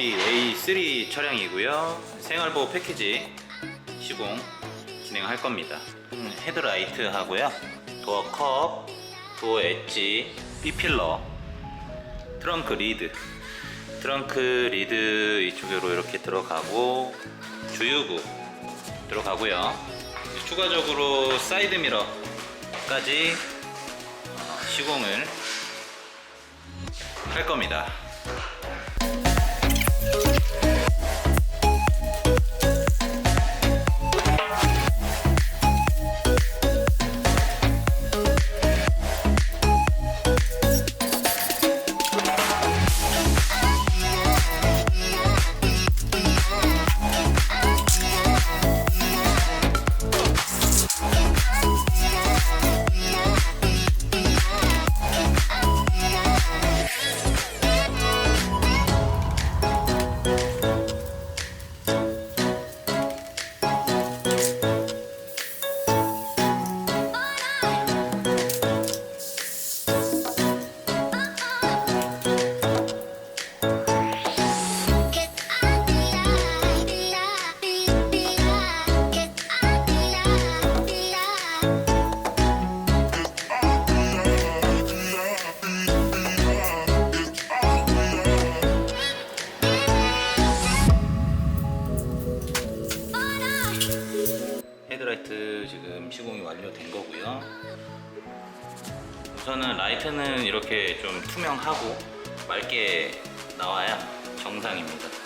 아우디 A3 차량이고요. 생활보호 패키지 시공 진행할 겁니다. 음, 헤드라이트 하고요. 도어 컵, 도어 엣지, B필러, 트렁크 리드. 트렁크 리드 이쪽으로 이렇게 들어가고 주유구 들어가고요. 추가적으로 사이드 미러까지 어, 시공을 할 겁니다. 라이트는 이렇게 좀 투명하고 맑게 나와야 정상입니다.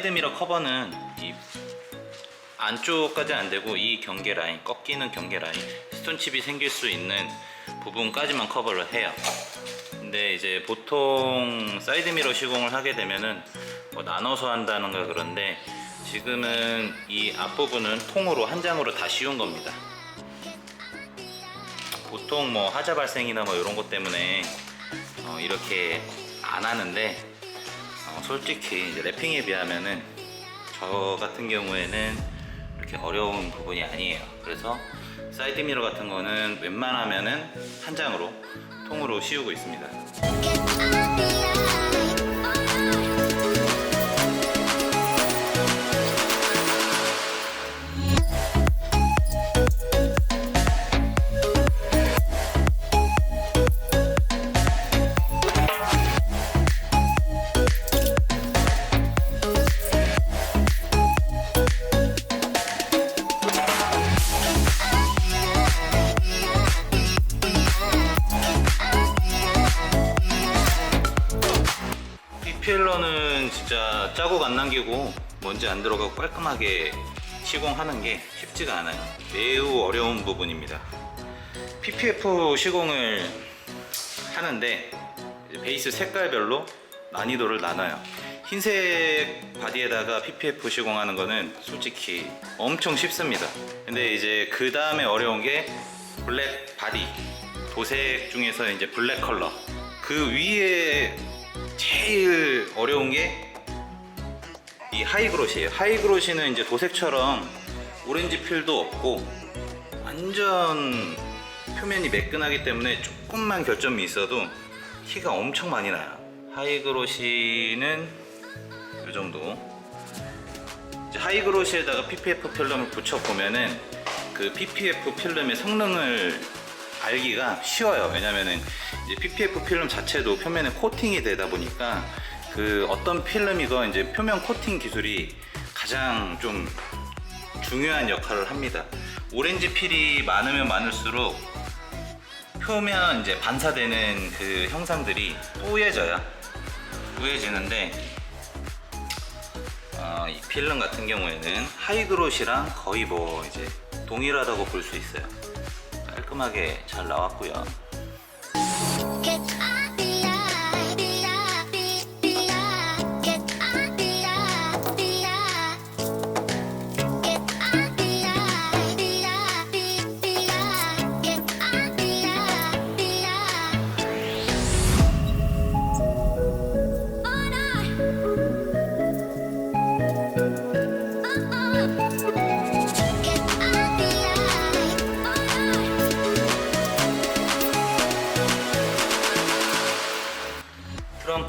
사이드 미러 커버는 이 안쪽까지 안 되고 이 경계 라인 꺾이는 경계 라인 스톤칩이 생길 수 있는 부분까지만 커버를 해요. 근데 이제 보통 사이드 미러 시공을 하게 되면은 뭐 나눠서 한다는가 그런데 지금은 이 앞부분은 통으로 한 장으로 다 씌운 겁니다. 보통 뭐 하자 발생이나 뭐 이런 것 때문에 어, 이렇게 안 하는데 어, 솔직히 이제 랩핑에 비하면은 저 같은 경우에는 이렇게 어려운 부분이 아니에요. 그래서 사이드 미러 같은 거는 웬만하면은 한 장으로 통으로 씌우고 있습니다. 피필러는 진짜 자국 안 남기고 먼지 안 들어가고 깔끔하게 시공하는 게 쉽지가 않아요. 매우 어려운 부분입니다. PPF 시공을 하는데 베이스 색깔별로 난이도를 나눠요. 흰색 바디에다가 PPF 시공하는 거는 솔직히 엄청 쉽습니다. 근데 이제 그 다음에 어려운 게 블랙 바디, 도색 중에서 이제 블랙 컬러. 그 위에 어려운 게 이 하이그로시예요. 하이그로시는 이제 도색처럼 오렌지 필도 없고 완전 표면이 매끈하기 때문에 조금만 결점이 있어도 티가 엄청 많이 나요. 하이그로시는 이 정도. 하이그로시에다가 PPF 필름을 붙여 보면은 그 PPF 필름의 성능을 알기가 쉬워요. 왜냐면은 이제 PPF 필름 자체도 표면에 코팅이 되다 보니까 그 어떤 필름이건 이제 표면 코팅 기술이 가장 좀 중요한 역할을 합니다. 오렌지 필이 많으면 많을수록 표면 이제 반사되는 그 형상들이 뿌얘져요. 뿌얘지는데 어, 이 필름 같은 경우에는 하이그롯이랑 거의 뭐 이제 동일하다고 볼 수 있어요. 깔끔하게 잘 나왔고요.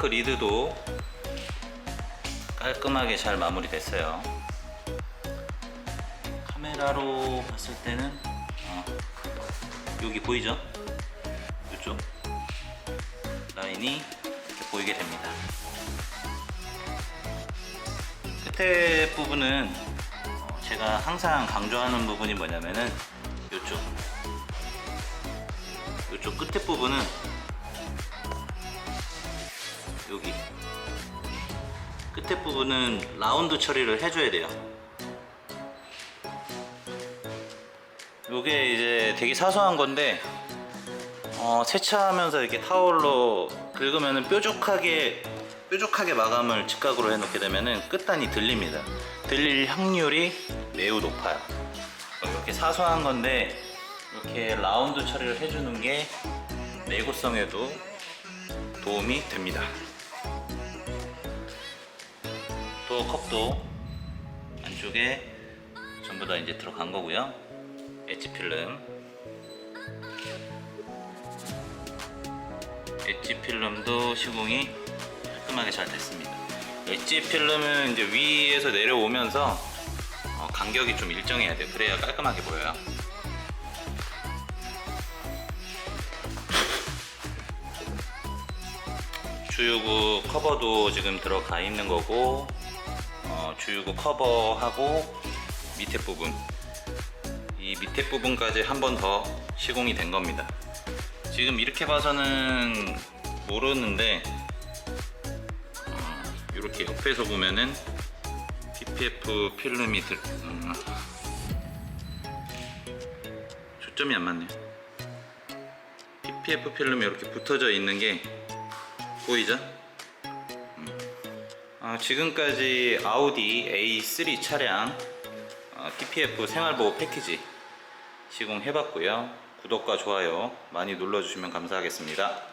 트렁크 리드도 깔끔하게 잘 마무리됐어요. 카메라로 봤을 때는 어, 여기 보이죠? 이쪽 라인이 보이게 됩니다. 끝에 부분은 어, 제가 항상 강조하는 부분이 뭐냐면은 이쪽 이쪽 끝에 부분은 여기 끝에 부분은 라운드 처리를 해줘야 돼요. 요게 이제 되게 사소한 건데 어, 세차하면서 이렇게 타월로 긁으면은 뾰족하게 뾰족하게 마감을 직각으로 해놓게 되면은 끝단이 들립니다. 들릴 확률이 매우 높아요. 이렇게 사소한 건데 이렇게 라운드 처리를 해주는 게 내구성에도 도움이 됩니다. 또 컵도 안쪽에 전부 다 이제 들어간 거고요. 엣지 필름. 엣지 필름도 시공이 깔끔하게 잘 됐습니다. 엣지 필름은 이제 위에서 내려오면서 어, 간격이 좀 일정해야 돼요. 그래야 깔끔하게 보여요. 주유구 커버도 지금 들어가 있는 거고 어, 주유구 커버하고 밑에 부분. 이 밑에 부분까지 한 번 더 시공이 된 겁니다. 지금 이렇게 봐서는 모르는데 어, 이렇게 옆에서 보면은 PPF 필름이 들 음, 초점이 안 맞네요 PPF 필름이 이렇게 붙어져 있는 게 보이죠? 음. 어, 지금까지 아우디 A3 차량 어, TPF 생활보호 패키지 시공해봤고요. 구독과 좋아요 많이 눌러주시면 감사하겠습니다.